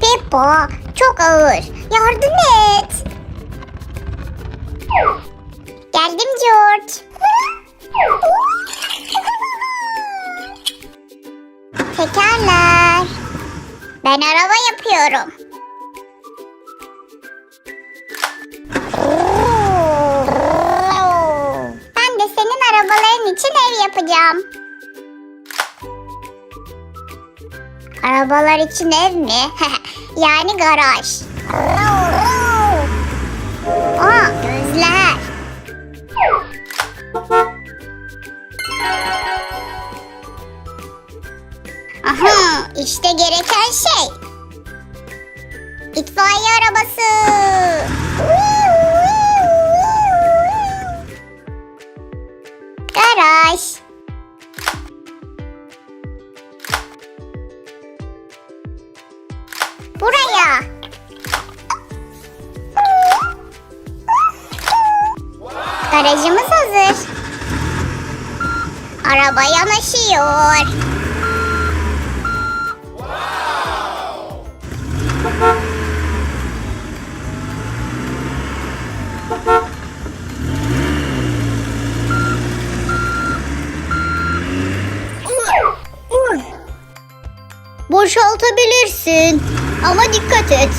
Peppa çok ağır. Yardım et. Geldim George. Tekerler. Ben araba yapıyorum. Yapacağım. Arabalar için ev mi? yani garaj. Aa, gözler. Aha, işte gereken şey. İtfaiye arabası. Garajımız hazır. Araba yanaşıyor. Boşaltabilirsin. Ama dikkat et.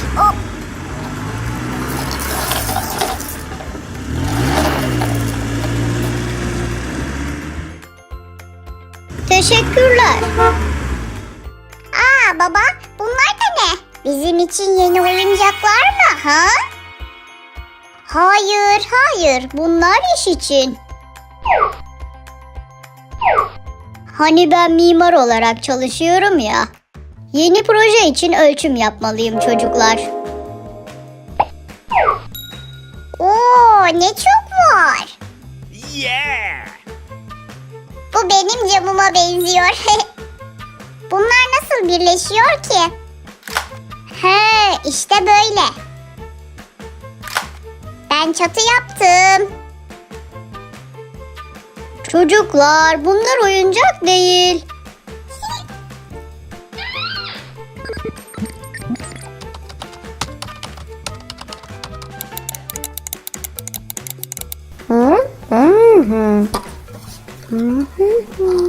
Teşekkürler. Aa baba bunlar da ne? Bizim için yeni oyuncaklar mı ha? Hayır, hayır. Bunlar iş için. Hani ben mimar olarak çalışıyorum ya. Yeni proje için ölçüm yapmalıyım çocuklar. Oo ne çok var. Yeah! Bu benim camıma benziyor. Bunlar nasıl birleşiyor ki? He işte böyle. Ben çatı yaptım. Çocuklar bunlar oyuncak değil. Mm-hmm.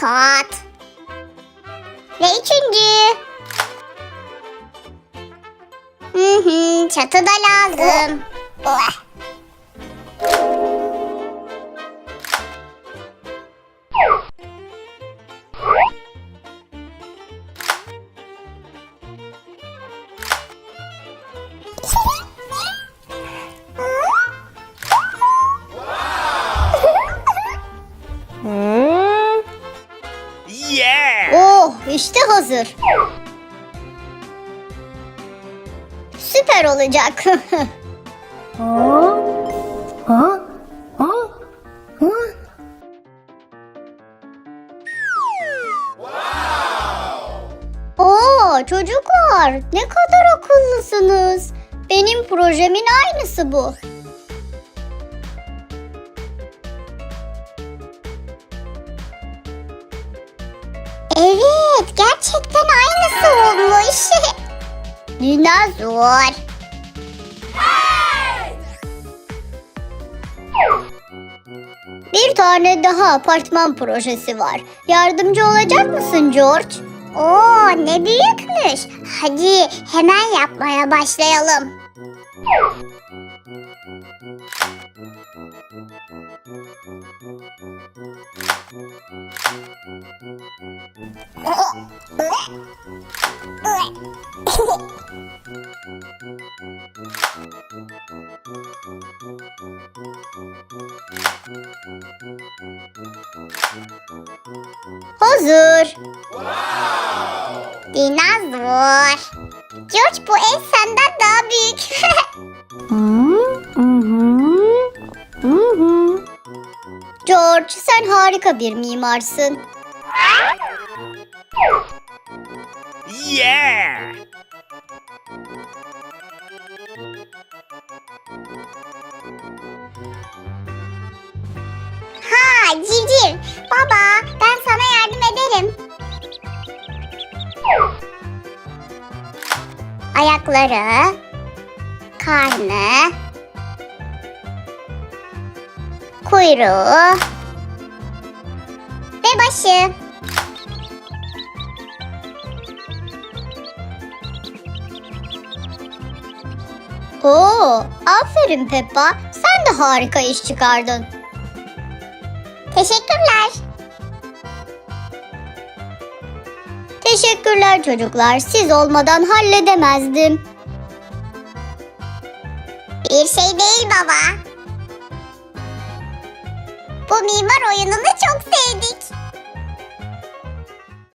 Kat. Ve üçüncü. Hı hı, çatı da lazım. Yeah! Oh işte hazır. Süper olacak. Oo çocuklar ne kadar akıllısınız. Benim projemin aynısı bu. Dinozor. Bir tane daha apartman projesi var. Yardımcı olacak mısın George? Oo ne büyükmüş. Hadi hemen yapmaya başlayalım. Huzur. Wow. Dinozor. George bu el senden daha büyük. hmm. George sen harika bir mimarsın. Yeah! ha civciv. Baba ben sana yardım ederim. Ayakları, karnı, kuyruğu ve başı. Oo, aferin Peppa. Sen de harika iş çıkardın. Teşekkürler. Teşekkürler çocuklar. Siz olmadan halledemezdim. Bir şey değil baba. Bu mimar oyununu çok sevdik.